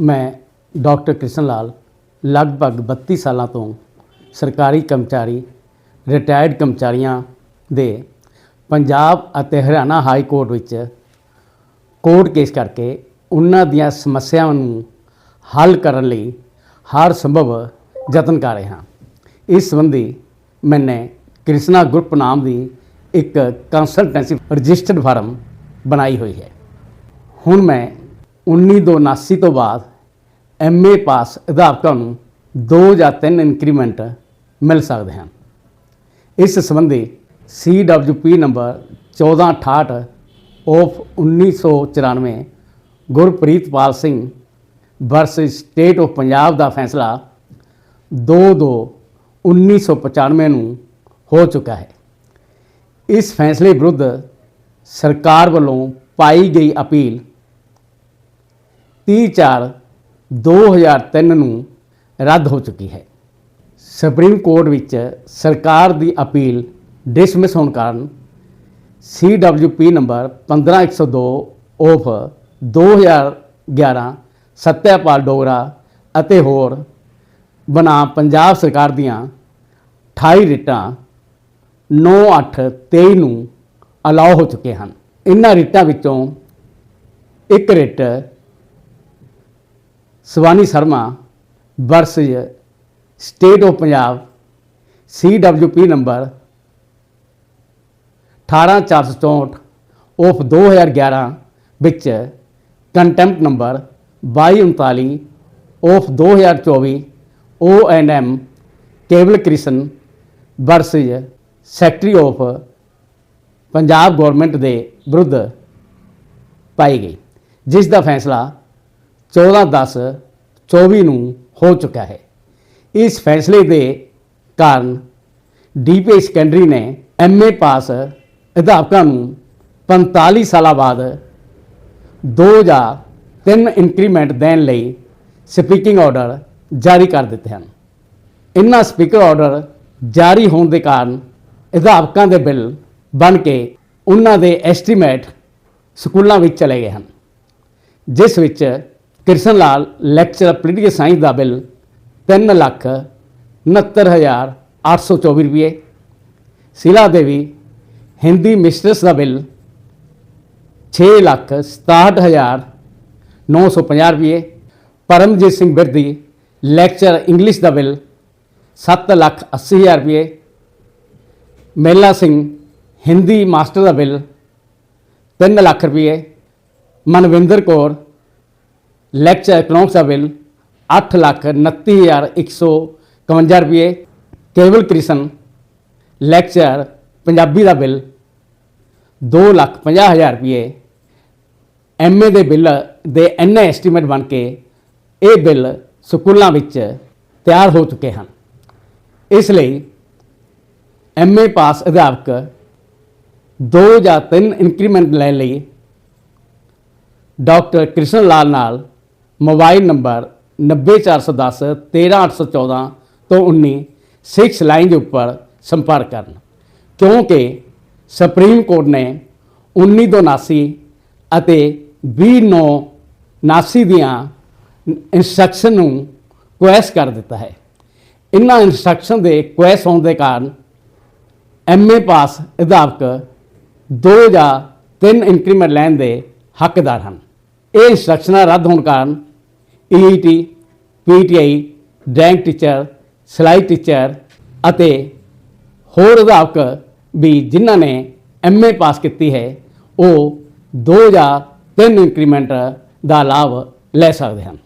ਮੈਂ ਡਾਕਟਰ ਕ੍ਰਿਸ਼ਨ ਲਾਲ ਲਗਭਗ 32 ਸਾਲਾਂ ਤੋਂ ਸਰਕਾਰੀ ਕਰਮਚਾਰੀ ਰਿਟਾਇਰਡ ਕਰਮਚਾਰੀਆਂ ਦੇ ਪੰਜਾਬ ਅਤੇ ਹਰਿਆਣਾ ਹਾਈ ਕੋਰਟ ਵਿੱਚ ਕੋਰਟ ਕੇਸ ਕਰਕੇ ਉਹਨਾਂ ਦੀਆਂ ਸਮੱਸਿਆਵਾਂ ਨੂੰ ਹੱਲ ਕਰਨ ਲਈ ਹਰ ਸੰਭਵ ਯਤਨ ਕਰ ਰਿਹਾ ਹਾਂ। ਇਸ ਸੰਬੰਧੀ ਮੈਨੇ ਕ੍ਰਿਸ਼ਨਾ ਗਰੁੱਪ ਨਾਮ ਦੀ ਇੱਕ ਕੰਸਲਟੈਂਸੀ ਰਜਿਸਟਰਡ ਫਰਮ ਬਣਾਈ ਹੋਈ ਹੈ। ਹੁਣ ਮੈਂ 1979 ਤੋਂ ਬਾਅਦ ਐਮਏ ਪਾਸ ਅਧਿਆਪਕਾਂ ਨੂੰ 2 ਜਾਂ 3 ਇਨਕਰੀਮੈਂਟ ਮਿਲ ਸਕਦੇ ਹਨ। ਇਸ ਸੰਬੰਧੀ CWP number 1468 of 1994 Gurpreetpal Singh versus state of Punjab ਦਾ ਫੈਸਲਾ 2-2 1995 ਨੂੰ ਹੋ ਚੁੱਕਾ ਹੈ। ਇਸ ਫੈਸਲੇ ਵਿਰੁੱਧ ਸਰਕਾਰ ਵੱਲੋਂ ਪਾਈ ਗਈ ਅਪੀਲ 30/4 2003 ਨੂੰ ਰੱਦ ਹੋ ਚੁੱਕੀ ਹੈ। ਸੁਪਰੀਮ ਕੋਰਟ ਵਿੱਚ ਸਰਕਾਰ ਦੀ ਅਪੀਲ ਡਿਸਮਿਸ ਹੋਣ ਕਾਰਨ CWP number 15102 of 2011 Satyapal Dogra ਅਤੇ ਹੋਰ ਬਣਾ ਪੰਜਾਬ ਸਰਕਾਰ ਦੀਆਂ 28 ਰਿਟਾਂ 9/8/23 ਨੂੰ ਅਲਾਉ ਹੋ ਚੁੱਕੇ ਹਨ। ਇਹਨਾਂ ਰਿਟਾਂ ਵਿੱਚੋਂ ਇੱਕ writ Swani Sharma versus state of Punjab CWP number 18464 of 2011 ਵਿੱਚ contempt number 2239 of 2024 ONM Kewal Krishan versus secretary of Punjab government ਦੇ ਵਿਰੁੱਧ ਪਾਈ ਗਈ। ਜਿਸ ਦਾ ਫੈਸਲਾ 14/10 24 ਨੂੰ ਹੋ ਚੁੱਕਾ ਹੈ। ਇਸ ਫੈਸਲੇ ਦੇ ਕਾਰਨ ਡੀਪੀ ਸੈਕੰਡਰੀ ਨੇ ਐਮਏ ਪਾਸ ਅਧਿਆਪਕਾਂ ਨੂੰ 45 ਸਾਲਾਂ ਬਾਅਦ ਦੋ ਜਾਂ ਤਿੰਨ ਇਨਕਰੀਮੈਂਟ ਦੇਣ ਲਈ ਸਪੀਕਿੰਗ ਆਰਡਰ ਜਾਰੀ ਕਰ ਦਿੱਤੇ ਹਨ। ਇਨ੍ਹਾਂ ਸਪੀਕਰ ਆਰਡਰ ਜਾਰੀ ਹੋਣ ਦੇ ਕਾਰਨ ਅਧਿਆਪਕਾਂ ਦੇ ਬਿੱਲ ਬਣ ਕੇ ਉਹਨਾਂ ਦੇ ਐਸਟੀਮੇਟ ਸਕੂਲਾਂ ਵਿੱਚ ਚਲੇ ਗਏ ਹਨ, ਜਿਸ ਵਿੱਚ Krishan Lal lecture political science ਦਾ ਬਿੱਲ 3 ਲੱਖ 69824 ਰੁਪਏ ਸ਼ੀਲਾ ਦੇਵੀ ਹਿੰਦੀ ਮਿਸਟਰਸ ਦਾ ਬਿੱਲ 6 ਲੱਖ 67950 ਰੁਪਏ ਪਰਮਜੀਤ ਸਿੰਘ ਬਿਰਦੀ ਲੈਕਚਰ ਇੰਗਲਿਸ਼ ਦਾ ਬਿੱਲ 7 ਲੱਖ 80000 ਰੁਪਏ ਮੇਲਾ ਸਿੰਘ ਹਿੰਦੀ ਮਾਸਟਰ ਦਾ ਬਿੱਲ 3 ਲੱਖ ਰੁਪਏ ਮਨਵਿੰਦਰ ਕੌਰ ਲੈਕਚਰ ਇਕਨੋਮਿਕਸ ਦਾ ਬਿੱਲ 8 ਲੱਖ 29151 ਰੁਪਏ ਕੇਵਲ ਕ੍ਰਿਸ਼ਨ ਲੈਕਚਰ ਪੰਜਾਬੀ ਦਾ ਬਿੱਲ 2 ਲੱਖ 50 ਹਜ਼ਾਰ ਰੁਪਏ ਐਮਏ ਦੇ ਬਿੱਲ ਦੇ ਐਨਏ ਐਸਟੀਮੇਟ ਬਣ ਕੇ ਇਹ ਬਿੱਲ ਸਕੂਲਾਂ ਵਿੱਚ ਤਿਆਰ ਹੋ ਚੁੱਕੇ ਹਨ। ਇਸ ਲਈ ਐਮਏ ਪਾਸ ਅਧਿਆਪਕ ਦੋ ਜਾਂ ਤਿੰਨ ਇਨਕਰੀਮੈਂਟ ਲੈਣ ਲਈ ਡਾਕਟਰ ਕ੍ਰਿਸ਼ਨ ਲਾਲ ਨਾਲ ਮੋਬਾਈਲ ਨੰਬਰ 90410 13814 ਤੋਂ 19 6 ਲਾਈਨ ਦੇ ਉੱਪਰ ਸੰਪਰਕ ਕਰਨ। ਕਿਉਂਕਿ ਸੁਪਰੀਮ ਕੋਰਟ ਨੇ 1979 ਅਤੇ 2079 ਦੀਆਂ ਇਨਸਟਰਕਸ਼ਨ ਨੂੰ ਕੁਐਸ ਕਰ ਦਿੱਤਾ ਹੈ। ਇਹਨਾਂ ਇਨਸਟਰਕਸ਼ਨ ਦੇ ਕੁਐਸ ਹੋਣ ਦੇ ਕਾਰਨ ਐਮਏ ਪਾਸ ਅਧਿਆਪਕ ਦੋ ਜਾਂ ਤਿੰਨ ਇਨਕਰੀਮੈਂਟ ਲੈਣ ਦੇ ਹੱਕਦਾਰ ਹਨ। ਇਹ ਇਨਸਟਰਕਸ਼ਨਾਂ ਰੱਦ ਹੋਣ ਕਾਰਨ E E T P T I rank teacher ਸਿਲਾਈ ਟੀਚਰ ਅਤੇ ਹੋਰ ਅਧਿਆਪਕ ਵੀ ਜਿਨ੍ਹਾਂ ਨੇ ਐਮਏ ਪਾਸ ਕੀਤੀ ਹੈ, ਉਹ ਦੋ ਜਾਂ ਤਿੰਨ ਇੰਕਰੀਮੈਂਟ ਦਾ ਲਾਭ ਲੈ ਸਕਦੇ ਹਨ।